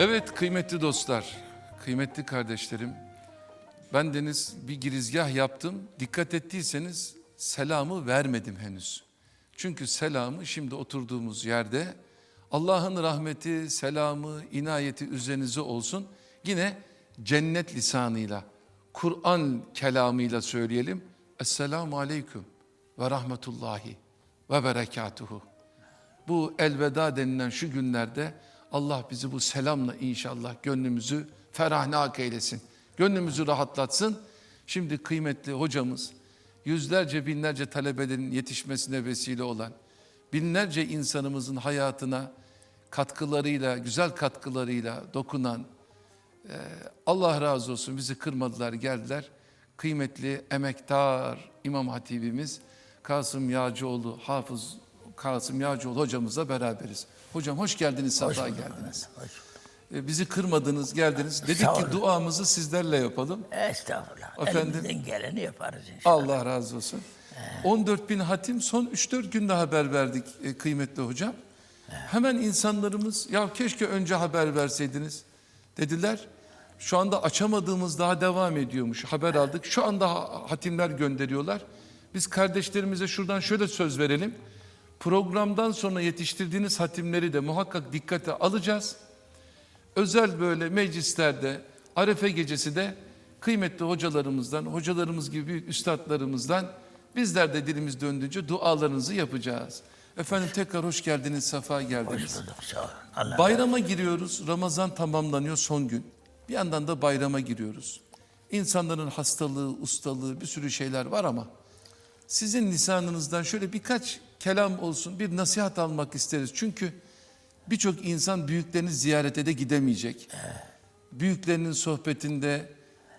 Evet kıymetli dostlar, kıymetli kardeşlerim. Ben deniz bir girizgah yaptım. Dikkat ettiyseniz selamı vermedim henüz. Çünkü selamı şimdi oturduğumuz yerde Allah'ın rahmeti, selamı, inayeti üzerinize olsun. Yine cennet lisanıyla, Kur'an kelamıyla söyleyelim. Esselamu aleyküm ve rahmetullahi ve berekatuhu. Bu elveda denilen şu günlerde Allah bizi bu selamla inşallah gönlümüzü ferahnak eylesin. Gönlümüzü rahatlatsın. Şimdi kıymetli hocamız yüzlerce binlerce talebelerin yetişmesine vesile olan binlerce insanımızın hayatına katkılarıyla, güzel katkılarıyla dokunan e, Allah razı olsun bizi kırmadılar geldiler. Kıymetli emektar İmam Hatibimiz Kasım Yağcıoğlu, Hafız Kasım Yağcıoğlu hocamızla beraberiz. Hocam hoş geldiniz, safa geldiniz. E, Bizi kırmadınız, geldiniz. Dedik Sağ ki olun. duamızı sizlerle yapalım. Estağfurullah. Efendim? Elimizden geleni yaparız inşallah. Allah razı olsun. 14 bin hatim son 3-4 günde haber verdik e, kıymetli hocam. Hemen insanlarımız ya keşke önce haber verseydiniz dediler. Şu anda açamadığımız daha devam ediyormuş. Haber aldık. Şu anda ha- hatimler gönderiyorlar. Biz kardeşlerimize şuradan şöyle söz verelim. Programdan sonra yetiştirdiğiniz hatimleri de muhakkak dikkate alacağız özel böyle meclislerde, Arefe gecesi de kıymetli hocalarımızdan, hocalarımız gibi büyük üstadlarımızdan bizler de dilimiz döndüğünce dualarınızı yapacağız. Efendim tekrar hoş geldiniz, safa geldiniz. Hoş bulduk. Sağ olun. Allah Bayrama giriyoruz, Ramazan tamamlanıyor son gün. Bir yandan da bayrama giriyoruz. İnsanların hastalığı, ustalığı bir sürü şeyler var ama sizin lisanınızdan şöyle birkaç kelam olsun, bir nasihat almak isteriz. Çünkü birçok insan büyüklerini ziyarete de gidemeyecek. Büyüklerinin sohbetinde,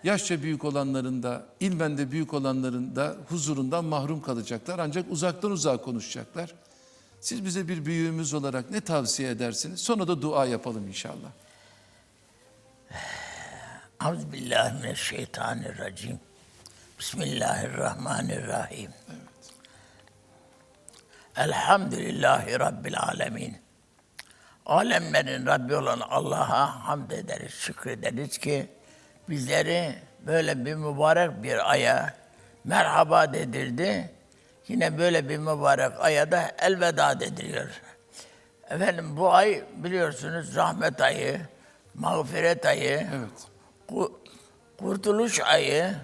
yaşça büyük olanların da, ilmen de büyük olanların da huzurundan mahrum kalacaklar. Ancak uzaktan uzağa konuşacaklar. Siz bize bir büyüğümüz olarak ne tavsiye edersiniz? Sonra da dua yapalım inşallah. Euzubillahimineşşeytanirracim. Bismillahirrahmanirrahim. Elhamdülillahi Rabbil alemin. Alemlerin Rabbi olan Allah'a hamd ederiz, şükrederiz ki bizleri böyle bir mübarek bir aya merhaba dedirdi. Yine böyle bir mübarek aya da elveda dediriyor. Efendim bu ay biliyorsunuz rahmet ayı, mağfiret ayı, Evet. Ku- Kurtuluş ayı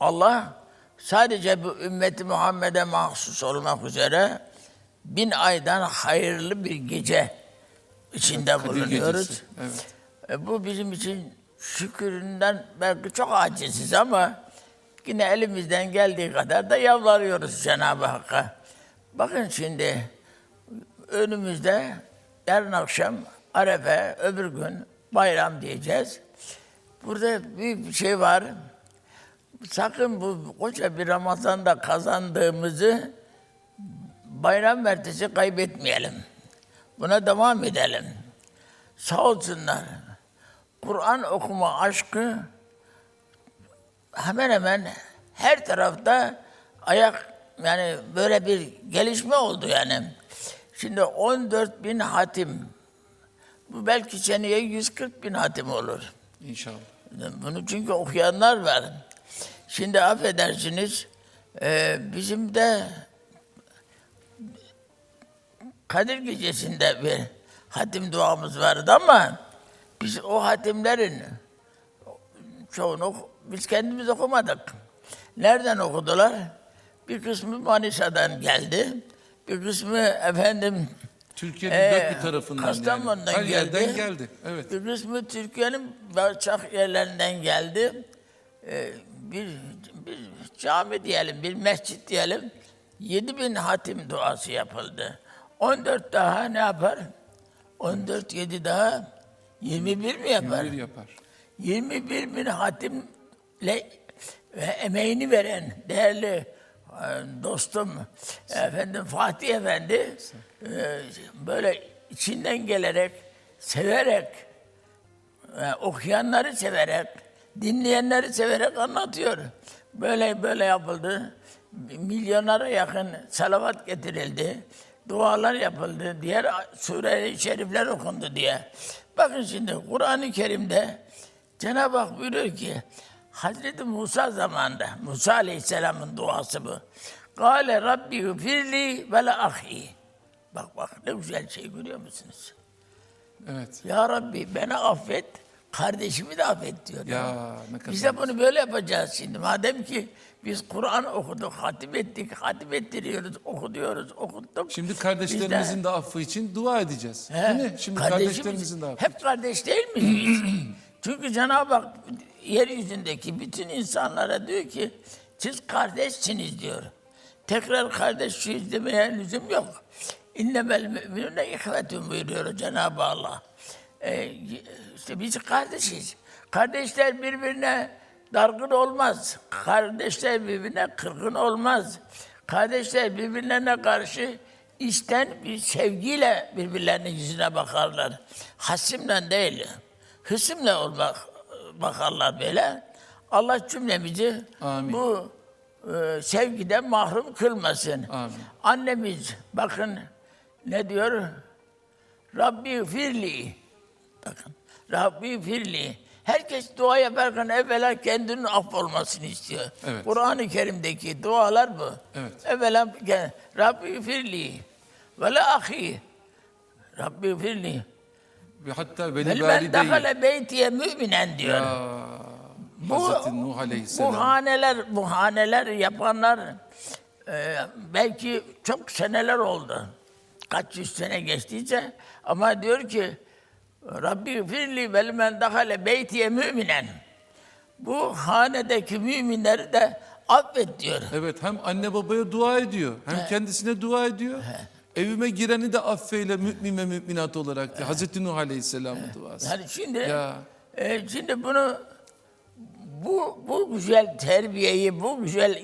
Allah sadece bu ümmeti Muhammed'e mahsus olmak üzere bin aydan hayırlı bir gece içinde Kadir bulunuyoruz. Gecesi, Evet. E, bu bizim için şüküründen belki çok aciziz ama yine elimizden geldiği kadar da yalvarıyoruz Cenab-ı Hakk'a. Bakın şimdi önümüzde yarın akşam Arefe, öbür gün bayram diyeceğiz. Burada büyük bir şey var. Sakın bu koca bir Ramazan'da kazandığımızı bayram ertesi kaybetmeyelim. Buna devam edelim. Sağ olsunlar. Kur'an okuma aşkı hemen hemen her tarafta ayak yani böyle bir gelişme oldu yani. Şimdi 14 bin hatim. Bu belki seneye 140 bin hatim olur. İnşallah. Bunu çünkü okuyanlar var. Şimdi affedersiniz, e, bizim de Kadir Gecesi'nde bir hatim duamız vardı ama biz o hatimlerin çoğunu biz kendimiz okumadık. Nereden okudular? Bir kısmı Manisa'dan geldi. Bir kısmı efendim Türkiye'nin Ee, dört bir tarafından Kastamonu'dan yani. Her geldi. yerden geldi. Evet. Bir kısmı Türkiye'nin çok yerlerinden geldi. Ee, bir, bir cami diyelim, bir mescit diyelim. 7 bin hatim duası yapıldı. 14 daha ne yapar? 14, 7 daha 21 mi yapar? Bir yapar. 21 bin hatimle ve emeğini veren değerli e, dostum efendim Fatih Efendi e, böyle içinden gelerek severek e, okuyanları severek dinleyenleri severek anlatıyor. Böyle böyle yapıldı. Milyonlara yakın salavat getirildi. dualar yapıldı, diğer sure-i şerifler okundu diye. Bakın şimdi Kur'an-ı Kerim'de Cenab-ı Hak buyuruyor ki Hazreti Musa zamanında Musa Aleyhisselam'ın duası bu. Kale Rabbi gfirli ve la ahi. Bak bak ne güzel şey görüyor musunuz? Evet. Ya Rabbi beni affet, kardeşimi de affet diyor. Ya ne kadar. Biz de bunu böyle yapacağız şimdi. Madem ki biz Kur'an okuduk, hatim ettik, hatim ettiriyoruz, okuyoruz, okuttuk. Şimdi Biz de- kardeşlerimizin de affı için dua edeceğiz. He, Değil mi? Şimdi kardeşlerimizin de affı. Hep kardeş değil miyiz? Çünkü Cenab-ı Hak yeryüzündeki bütün insanlara diyor ki siz kardeşsiniz diyor. Tekrar kardeşiz demeye lüzum yok. İnnemel müminune ihvetun buyuruyor Cenab-ı Allah. Ee, işte biz kardeşiz. Kardeşler birbirine dargın olmaz. Kardeşler birbirine kırgın olmaz. Kardeşler birbirlerine karşı içten bir sevgiyle birbirlerinin yüzüne bakarlar. Hasimle değil, hısımla olmak bakarlar böyle. Allah cümlemizi Amin. bu e, sevgiden mahrum kılmasın. Amin. Annemiz bakın ne diyor? Rabbi firli. Bakın. Rabbi firli. Herkes dua yaparken evvela kendinin affolmasını istiyor. Evet. Kur'an-ı Kerim'deki dualar bu. Evet. Evvela Rabbi firli ve la ahi. Rabbi firli. Ve hatta men valideyi. dakale beytiye müminen diyor. Ya, Bu, Hazreti Nuh Aleyhisselam. bu haneler, bu haneler yapanlar e, belki çok seneler oldu. Kaç yüz sene geçtiyse ama diyor ki Rabbi firli vel men dahale beytiye müminen. Bu hanedeki müminleri de affet diyor. Evet hem anne babaya dua ediyor hem kendisine dua ediyor. Evime gireni de affeyle mümin ve müminat olarak diyor. Hazreti Nuh Aleyhisselam'ın duası. Yani şimdi Ya. e, şimdi bunu bu bu güzel terbiyeyi, bu güzel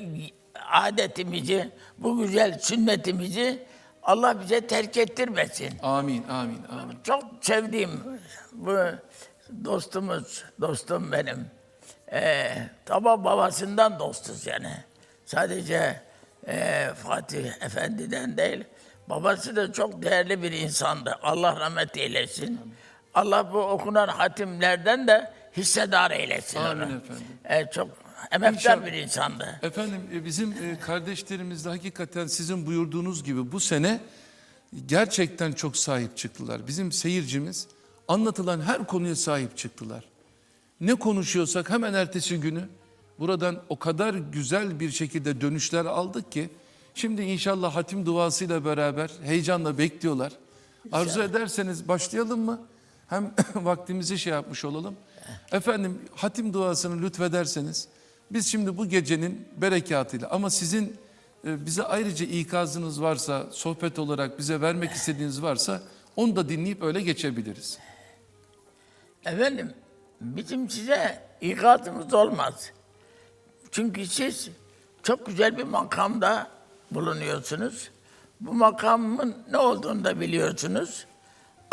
adetimizi, bu güzel sünnetimizi Allah bize terk ettirmesin. Amin, amin, amin. Çok sevdiğim bu dostumuz, dostum benim. Ee, tabi babasından dostuz yani. Sadece e, Fatih Efendi'den değil. Babası da çok değerli bir insandı. Allah rahmet eylesin. Allah bu okunan hatimlerden de hissedar eylesin Amin onu. efendim. Ee, çok emektar bir insandı. Efendim e, bizim e, kardeşlerimiz de hakikaten sizin buyurduğunuz gibi bu sene gerçekten çok sahip çıktılar. Bizim seyircimiz anlatılan her konuya sahip çıktılar. Ne konuşuyorsak hemen ertesi günü buradan o kadar güzel bir şekilde dönüşler aldık ki şimdi inşallah hatim duasıyla beraber heyecanla bekliyorlar. Arzu ederseniz başlayalım mı? Hem vaktimizi şey yapmış olalım. Efendim hatim duasını lütfederseniz biz şimdi bu gecenin berekatıyla ama sizin e, bize ayrıca ikazınız varsa sohbet olarak bize vermek istediğiniz varsa onu da dinleyip öyle geçebiliriz. Efendim, bizim size ikazımız olmaz. Çünkü siz çok güzel bir makamda bulunuyorsunuz. Bu makamın ne olduğunu da biliyorsunuz.